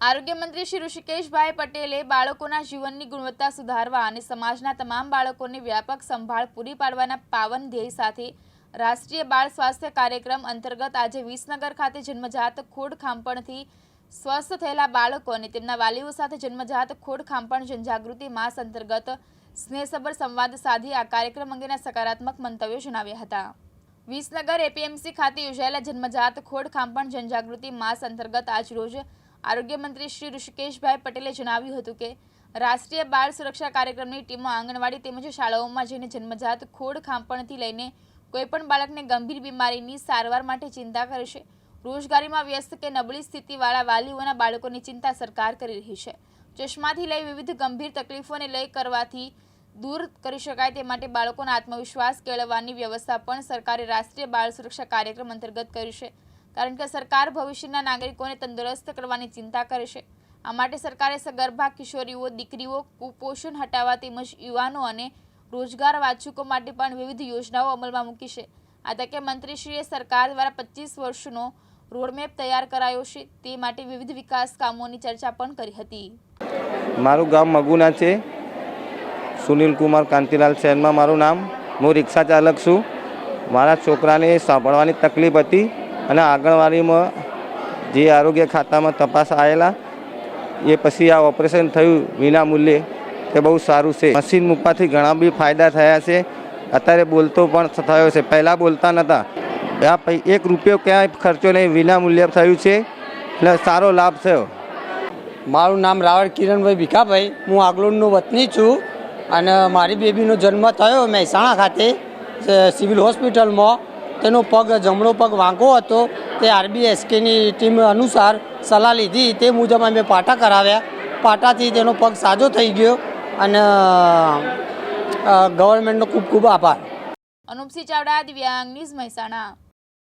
આરોગ્ય મંત્રી શ્રી ઋષિકેશભાઈ પટેલે બાળકોના જીવનની ગુણવત્તા સુધારવા અને સમાજના તમામ બાળકોને વ્યાપક સંભાળ પૂરી પાડવાના પાવન ધ્યેય સાથે રાષ્ટ્રીય બાળ સ્વાસ્થ્ય કાર્યક્રમ અંતર્ગત આજે વિસનગર ખાતે જન્મજાત ખોડ ખાંપણથી સ્વસ્થ થયેલા બાળકો અને તેમના વાલીઓ સાથે જન્મજાત ખોડ ખાંપણ જનજાગૃતિ માસ અંતર્ગત સ્નેહસભર સંવાદ સાધી આ કાર્યક્રમ અંગેના સકારાત્મક મંતવ્યો જણાવ્યા હતા. વિસનગર એપીએમસી ખાતે યોજાયેલા જન્મજાત ખોડ ખાંપણ જનજાગૃતિ માસ અંતર્ગત આજરોજ આરોગ્ય મંત્રી શ્રી ઋષિકેશભાઈ પટેલે જણાવ્યું હતું કે, રાષ્ટ્રીય બાળ સુરક્ષા કાર્યક્રમની ટીમો આંગણવાડી તેમજ શાળાઓમાં જઈને જન્મજાત ખોડ ખાંપણથી લઈને કોઈપણ બાળકને ગંભીર બીમારીની સારવાર માટે ચિંતા કરશે રોજગારીમાં વ્યસ્ત કે નબળી સ્થિતિવાળા વાલીઓના બાળકોની ચિંતા સરકાર કરી રહી છે. ચશ્માથી લઈ વિવિધ ગંભીર તકલીફોને લઈ કરવાથી દૂર કરી શકાય તે માટે બાળકોના આત્મવિશ્વાસ કેળવવાની વ્યવસ્થા પણ સરકારે રાષ્ટ્રીય બાળ સુરક્ષા કાર્યક્રમ અંતર્ગત કર્યું છે. કારણ કે સરકાર ભવિષ્યના નાગરિકોને તંદુરસ્ત કરવાની ચિંતા કરે છે. આ માટે સરકારે સગર્ભા કિશોરીઓ, દીકરીઓ, કુપોષણ હટાવવા તેમજ યુવાનો અને રોજગાર વાચકો માટે પણ વિવિધ યોજનાઓ અમલમાં મૂકી છે. આ તકે મંત્રીશ્રીએ સરકાર દ્વારા પચીસ વર્ષનો રોડમેપ તૈયાર કરાયો છે. તે માટે વિવિધ વિકાસ કામોની ચર્ચા પણ કરી હતી. મારું ગામ મગુના છે. સુનિલ કુમાર કાંતિલાલ શહેરમાં મારું નામ. હું રિક્ષા ચાલક છું. મારા છોકરાને સાંભળવાની તકલીફ હતી. અને આંગણવાડીમાં જે આરોગ્ય ખાતામાં તપાસ આવેલા એ પછી આ ઓપરેશન થયું વિના મૂલ્યે, તે બહુ સારું છે. મશીન મૂકવાથી ઘણા બી ફાયદા થયા છે. અત્યારે બોલતો પણ થયો છે. પહેલાં બોલતા નહોતા આ એક રૂપિયો ક્યાંય ખર્ચો નહીં, વિના મૂલ્યે થયું છે. એટલે સારો લાભ થયો. મારું નામ રાવળ કિરણભાઈ ભીખાભાઈ. હું આગલોડનો વતની છું અને મારી બેબીનો જન્મ થયો મહેસાણા ખાતે સિવિલ હોસ્પિટલમાં. તેનો પગ, જમણો પગ વાંકો હતો. તે આરબીએસકેની ટીમ અનુસાર સલાહ લીધી. તે મુજબ અમે પાટા કરાવ્યા. પાટાથી તેનો પગ સાજો થઈ ગયો અને ગવર્મેન્ટનો ખૂબ ખૂબ આભાર. અનુપસિંહ ચાવડા, દિવ્યાંગ ન્યૂઝ મહેસાણા.